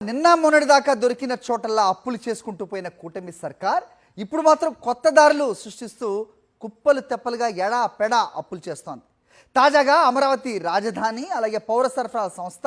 నిన్న మొన్నటి దాకా దొరికిన చోటల్లా అప్పులు చేసుకుంటూ పోయిన కూటమి సర్కార్ ఇప్పుడు మాత్రం కొత్త దారులు సృష్టిస్తూ కుప్పలు తెప్పలుగా ఎడా పెడా అప్పులు చేస్తోంది. తాజాగా అమరావతి రాజధాని అలాగే పౌర సరఫరాల సంస్థ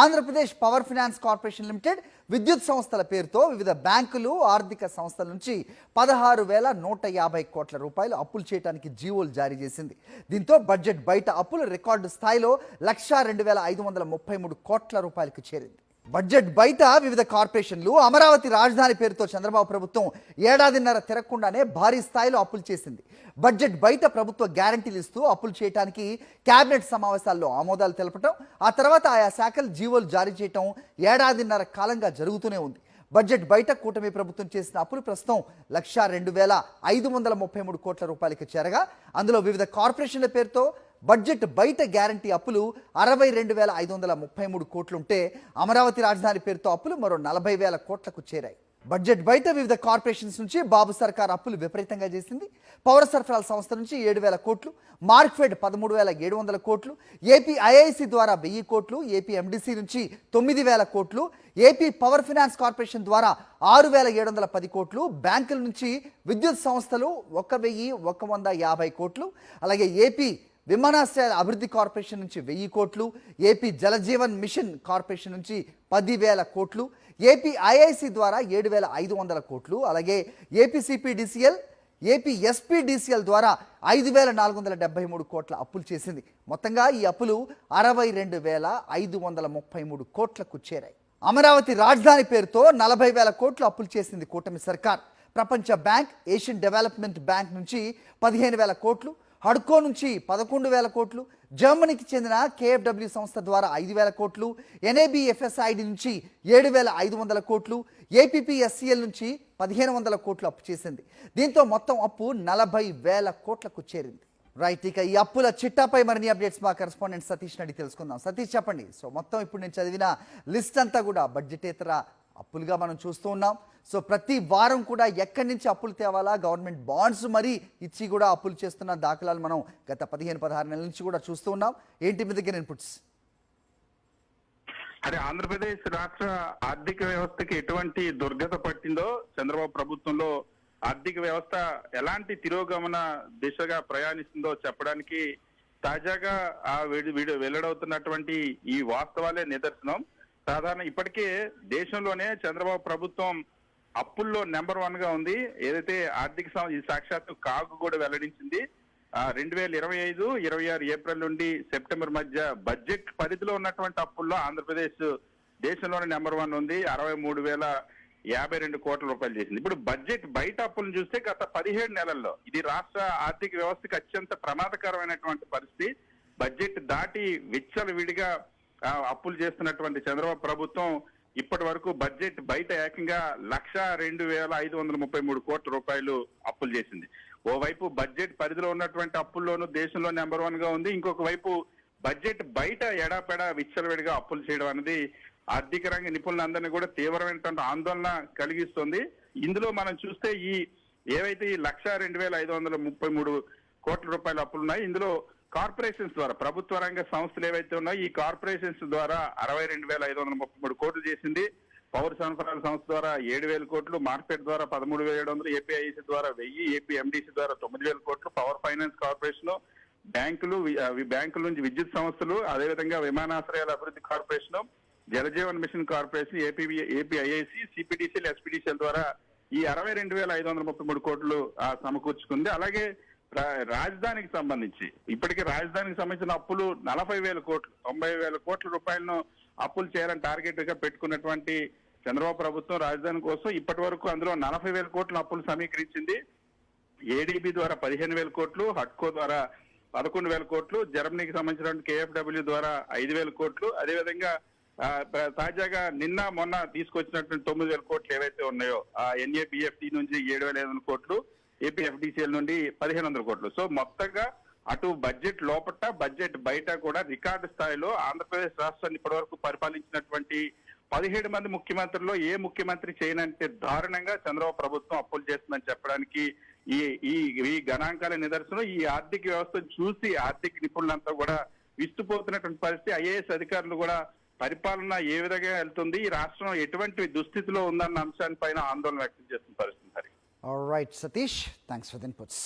Andhra Pradesh power finance corporation limited విద్యుత్ సంస్థల పేరుతో వివిధ బ్యాంకులు ఆర్థిక సంస్థల నుంచి పదహారు వేల నూట యాభై కోట్ల రూపాయలు అప్పులు చేయడానికి జీవోలు జారీ చేసింది. దీంతో బడ్జెట్ బయట అప్పులు రికార్డు స్థాయిలో లక్షా రెండు వేల ఐదు వందల ముప్పై మూడు కోట్ల రూపాయలకు చేరింది. బడ్జెట్ బయట వివిధ కార్పొరేషన్లు అమరావతి రాజధాని పేరుతో చంద్రబాబు ప్రభుత్వం ఏడాదిన్నర తిరగకుండానే భారీ స్థాయిలో అప్పులు చేసింది. బడ్జెట్ బయట ప్రభుత్వ గ్యారంటీలు ఇస్తూ అప్పులు చేయడానికి కేబినెట్ సమావేశాల్లో ఆమోదాలు తెలపటం ఆ తర్వాత ఆయా శాఖలు జీవోలు జారీ చేయటం ఏడాదిన్నర కాలంగా జరుగుతూనే ఉంది. బడ్జెట్ బయట కూటమి ప్రభుత్వం చేసిన అప్పులు ప్రస్తుతం లక్షా రెండు వేల ఐదు వందల ముప్పై మూడు కోట్ల రూపాయలకి చేరగా అందులో వివిధ కార్పొరేషన్ల పేరుతో బడ్జెట్ బయట గ్యారంటీ అప్పులు అరవై రెండు వేల ఐదు వందల ముప్పై మూడు కోట్లుంటే అమరావతి రాజధాని పేరుతో అప్పులు మరో నలభై వేల కోట్లకు చేరాయి. బడ్జెట్ బయట వివిధ కార్పొరేషన్స్ నుంచి బాబు సర్కార్ అప్పులు విపరీతంగా చేసింది. పౌర సరఫరాల సంస్థ నుంచి ఏడు వేల కోట్లు మార్క్ఫెడ్ పదమూడు వేల ఏడు వందల కోట్లు ఏపీ ఐఐసి ద్వారా వెయ్యి కోట్లు ఏపీ ఎండిసి నుంచి తొమ్మిది వేల కోట్లు ఏపీ పవర్ ఫినాన్స్ కార్పొరేషన్ ద్వారా ఆరు వేల ఏడు వందల పది కోట్లు బ్యాంకుల నుంచి విద్యుత్ సంస్థలు ఒక వెయ్యి ఒక వంద యాభై కోట్లు అలాగే ఏపీ విమానాశ్రయాల అభివృద్ధి కార్పొరేషన్ నుంచి వెయ్యి కోట్లు ఏపీ జలజీవన్ మిషన్ కార్పొరేషన్ నుంచి పదివేల కోట్లు ఏపీ ఐఐసి ద్వారా ఏడు వేల ఐదు వందల కోట్లు అలాగే ఏపీసీపీడీసీఎల్ ఏపీ ఎస్పీడీసీఎల్ ద్వారా ఐదు వేల నాలుగు వందల డెబ్బై మూడు కోట్ల అప్పులు చేసింది. మొత్తంగా ఈ అప్పులు అరవై రెండు వేల ఐదు వందల ముప్పై మూడు కోట్లకు చేరాయి. అమరావతి రాజధాని పేరుతో నలభై వేల కోట్లు అప్పులు చేసింది కూటమి సర్కార్. ప్రపంచ బ్యాంక్ ఏషియన్ డెవలప్మెంట్ బ్యాంక్ నుంచి పదిహేను వేల కోట్లు హడ్కో నుంచి పదకొండు వేల కోట్లు జర్మనీకి చెందిన కేఎఫ్డబ్ల్యూ సంస్థ ద్వారా ఐదు వేల కోట్లు ఎన్ఏబిఎఫ్ఎస్ఐడి నుంచి ఏడు వేల ఐదు వందల కోట్లు ఏపీపీఎస్సీఎల్ నుంచి పదిహేను వందల కోట్లు అప్పు చేసింది. దీంతో మొత్తం అప్పు నలభై వేల కోట్లకు చేరింది. రైట్ ఇక ఈ అప్పుల చిట్టాపై మరిన్ని అప్డేట్స్ మా కరెస్పాండెంట్ సతీష్ నడి తెలుసుకుందాం. సతీష్ చెప్పండి. సో మొత్తం ఇప్పుడు నేను చదివిన లిస్ట్ అంతా కూడా బడ్జెటేతర అప్పులుగా మనం చూస్తూ ఉన్నాం. సో ప్రతి వారం కూడా ఎక్కడి నుంచి అప్పులు తేవాలా? గవర్నమెంట్ బాండ్స్ మరీ ఇచ్చి కూడా అప్పులు చేస్తున్న దాఖలాలు మనం గత పదిహేను పదహారు నెలల నుంచి కూడా చూస్తూ ఉన్నాం. ఏంటి మీ దగ్గర ఇన్పుట్స్ అదే ఆంధ్రప్రదేశ్ రాష్ట్ర ఆర్థిక వ్యవస్థకి ఎటువంటి దుర్గత పట్టిందో చంద్రబాబు ప్రభుత్వంలో ఆర్థిక వ్యవస్థ ఎలాంటి తిరోగమన దిశగా ప్రయాణిస్తుందో చెప్పడానికి తాజాగా ఆ వీడియో వెల్లడవుతున్నటువంటి ఈ వాస్తవాలే నిదర్శనం. సాధారణ ఇప్పటికే దేశంలోనే చంద్రబాబు ప్రభుత్వం అప్పుల్లో నెంబర్ వన్గా ఉంది. ఏదైతే ఆర్థిక సం- సాక్షాత్తు కాగు కూడా వెల్లడించింది. రెండు వేల ఇరవై ఐదు ఇరవై ఆరు ఏప్రిల్ నుండి సెప్టెంబర్ మధ్య బడ్జెట్ పరిధిలో ఉన్నటువంటి అప్పుల్లో ఆంధ్రప్రదేశ్ దేశంలోనే నెంబర్ వన్ ఉంది. అరవై మూడు వేల యాభై రెండు కోట్ల రూపాయలు చేసింది. ఇప్పుడు బడ్జెట్ బయట అప్పులను చూస్తే గత పదిహేడు నెలల్లో ఇది రాష్ట్ర ఆర్థిక వ్యవస్థకు అత్యంత ప్రమాదకరమైనటువంటి పరిస్థితి. బడ్జెట్ దాటి విచ్చల విడిగా అప్పులు చేస్తున్నటువంటి చంద్రబాబు ప్రభుత్వం ఇప్పటి వరకు బడ్జెట్ బయట ఏకంగా లక్ష రెండు వేల ఐదు వందల ముప్పై మూడు కోట్ల రూపాయలు అప్పులు చేసింది. ఓవైపు బడ్జెట్ పరిధిలో ఉన్నటువంటి అప్పుల్లోనూ దేశంలో నెంబర్ వన్గా ఉంది. ఇంకొక వైపు బడ్జెట్ బయట ఎడాపెడా విచ్చలవిడిగా అప్పులు చేయడం అనేది ఆర్థిక రంగ నిపుణులందరినీ కూడా తీవ్రమైనటువంటి ఆందోళన కలిగిస్తుంది. ఇందులో మనం చూస్తే ఈ ఏవైతే ఈ లక్ష రెండు వేల ఐదు వందల ముప్పై మూడు కోట్ల రూపాయల అప్పులు ఉన్నాయి ఇందులో కార్పొరేషన్స్ ద్వారా ప్రభుత్వ రంగ సంస్థలు ఏవైతే ఉన్నాయో ఈ కార్పొరేషన్స్ ద్వారా అరవై రెండు వేల ఐదు వందల ముప్పై మూడు కోట్లు చేసింది. పౌర సరఫరాల సంస్థ ద్వారా ఏడు వేల కోట్లు మార్కెట్ ద్వారా పదమూడు వేల ఏడు వందలు ఏపీఐసి ద్వారా వెయ్యి ఏపీ ఎండిసి ద్వారా తొమ్మిది వేల కోట్లు పవర్ ఫైనాన్స్ కార్పొరేషన్ బ్యాంకులు బ్యాంకుల నుంచి విద్యుత్ సంస్థలు అదేవిధంగా విమానాశ్రయాల అభివృద్ధి corporation Jal Jeevan mission corporation AP APIIC CPDCL SPDCL ద్వారా ఈ అరవై రెండు వేల ఐదు వందల ముప్పై మూడు కోట్లు సమకూర్చుకుంది. అలాగే రాజధానికి సంబంధించి ఇప్పటికే రాజధానికి సంబంధించిన అప్పులు నలభై వేల కోట్లు తొంభై వేల కోట్ల రూపాయలను అప్పులు చేయాలని టార్గెట్గా పెట్టుకున్నటువంటి చంద్రబాబు ప్రభుత్వం రాజధాని కోసం ఇప్పటి వరకు అందులో నలభై వేల కోట్ల అప్పులు సమీకరించింది. ఏడీబీ ద్వారా పదిహేను వేల కోట్లు హట్కో ద్వారా పదకొండు వేల కోట్లు జర్మనీకి సంబంధించిన కేఎఫ్డబ్ల్యూ ద్వారా ఐదు వేల కోట్లు. అదేవిధంగా తాజాగా నిన్న మొన్న తీసుకొచ్చినటువంటి తొమ్మిది వేల కోట్లు ఏవైతే ఉన్నాయో ఆ ఎన్ఏబిఎఫ్టి నుంచి ఏడు వేల ఐదు వందల కోట్లు. ఏపీఎఫ్డిసిఎల్ నుండి పదిహేను వందల కోట్లు. సో మొత్తంగా అటు బడ్జెట్ లోపట బడ్జెట్ బయట కూడా రికార్డు స్థాయిలో ఆంధ్రప్రదేశ్ రాష్ట్రాన్ని ఇప్పటివరకు పరిపాలించినటువంటి పదిహేడు మంది ముఖ్యమంత్రుల్లో ఏ ముఖ్యమంత్రి చేయనంటే దారుణంగా చంద్రబాబు ప్రభుత్వం అప్పులు చేస్తుందని చెప్పడానికి ఈ ఈ ఈ గణాంకాల నిదర్శనం ఈ ఆర్థిక వ్యవస్థను చూసి ఆర్థిక నిపుణులంతా కూడా విస్తుపోతున్నటువంటి పరిస్థితి. ఐఏఎస్ అధికారులు కూడా పరిపాలన ఏ విధంగా వెళ్తుంది ఈ రాష్ట్రం ఎటువంటి దుస్థితిలో ఉందన్న అంశాన్ని పైన ఆందోళన వ్యక్తం చేస్తున్న పరిస్థితి. Hari right Satish thanks for the inputs